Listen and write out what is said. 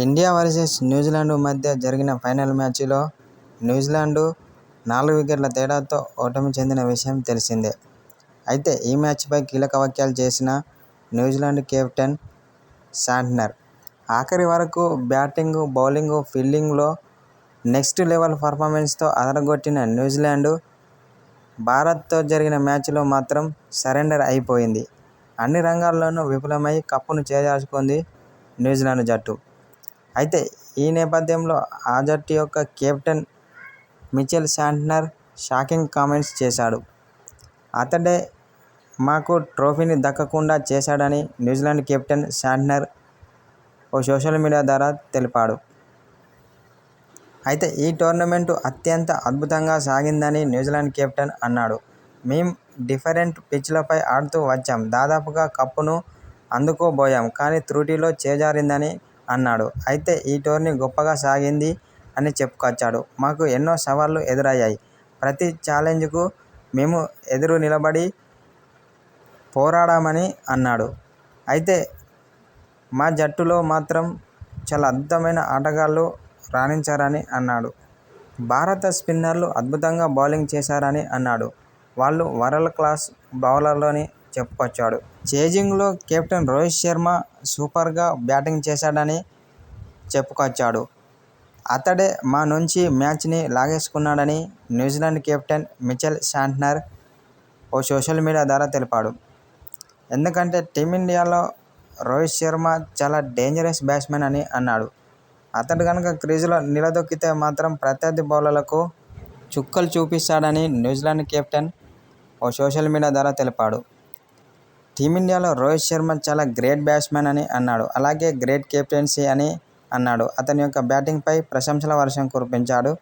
India versus New Zealand మధ్య జరిగిన final మ్యాచ్లో న్యూజిలాండ్ నాలుగు వికెట్ల తేడాతో ఓటమి చెందిన విషయం తెలిసిందే. అయితే ఈ మ్యాచ్పై కీలక వ్యాఖ్యలు చేసిన న్యూజిలాండ్ కెప్టెన్ శాంట్నర్. ఆఖరి వరకు బ్యాటింగ్, బౌలింగ్, ఫీల్డింగ్లో నెక్స్ట్ లెవెల్ పర్ఫార్మెన్స్తో అదరగొట్టిన న్యూజిలాండ్ భారత్తో జరిగిన మ్యాచ్లో మాత్రం సరెండర్ అయిపోయింది. అన్ని రంగాల్లోనూ విఫలమై కప్పును చేజార్చుకుంది న్యూజిలాండ్ జట్టు. అయితే ఈ నేపథ్యంలో ఆ జట్టు యొక్క captain Mitchell Santner shocking comments చేశాడు. అతడే మాకు ట్రోఫీని దక్కకుండా చేశాడని న్యూజిలాండ్ కెప్టెన్ శాంట్నర్ ఓ సోషల్ మీడియా ద్వారా తెలిపాడు. అయితే ఈ టోర్నమెంటు అత్యంత అద్భుతంగా సాగిందని న్యూజిలాండ్ కెప్టెన్ అన్నాడు. మేం డిఫరెంట్ పిచ్లపై ఆడుతూ వచ్చాం. దాదాపుగా కప్పును అందుకోబోయాం. కానీ త్రుటిలో చేజారిందని అన్నాడు. అయితే ఈ టోర్నీ గొప్పగా సాగింది అని చెప్పుకొచ్చాడు. మాకు ఎన్నో సవాళ్ళు ఎదురయ్యాయి. ప్రతి చాలెంజ్కు మేము ఎదురు నిలబడి పోరాడామని అన్నాడు. అయితే మా జట్టులో మాత్రం చాలా అద్భుతమైన ఆటగాళ్ళు రాణించారని అన్నాడు. భారత స్పిన్నర్లు అద్భుతంగా బౌలింగ్ చేశారని అన్నాడు. వాళ్ళు వరల్డ్ క్లాస్ బౌలర్లని చెప్పుకొచ్చాడు. ఛేజింగ్లో కెప్టెన్ రోహిత్ శర్మ సూపర్గా బ్యాటింగ్ చేశాడని చెప్పుకొచ్చాడు. అతడే మా నుంచి మ్యాచ్ని లాగేసుకున్నాడని New Zealand captain Mitchell Santner ఓ సోషల్ మీడియా ద్వారా తెలిపాడు. ఎందుకంటే టీమిండియాలో రోహిత్ శర్మ చాలా డేంజరస్ బ్యాట్స్మన్ అని అన్నాడు. అతడు గనుక క్రీజులో నిలదొక్కితే మాత్రం ప్రత్యర్థి బౌలర్లకు చుక్కలు చూపిస్తాడని న్యూజిలాండ్ కెప్టెన్ ఓ సోషల్ మీడియా ద్వారా తెలిపాడు. టీమిండియాలో రోహిత్ శర్మ చాలా గ్రేట్ బ్యాట్స్మెన్ అని అన్నాడు. అలాగే గ్రేట్ కెప్టెన్సీ అని అన్నాడు. అతని యొక్క బ్యాటింగ్పై ప్రశంసల వర్షం కురిపించాడు.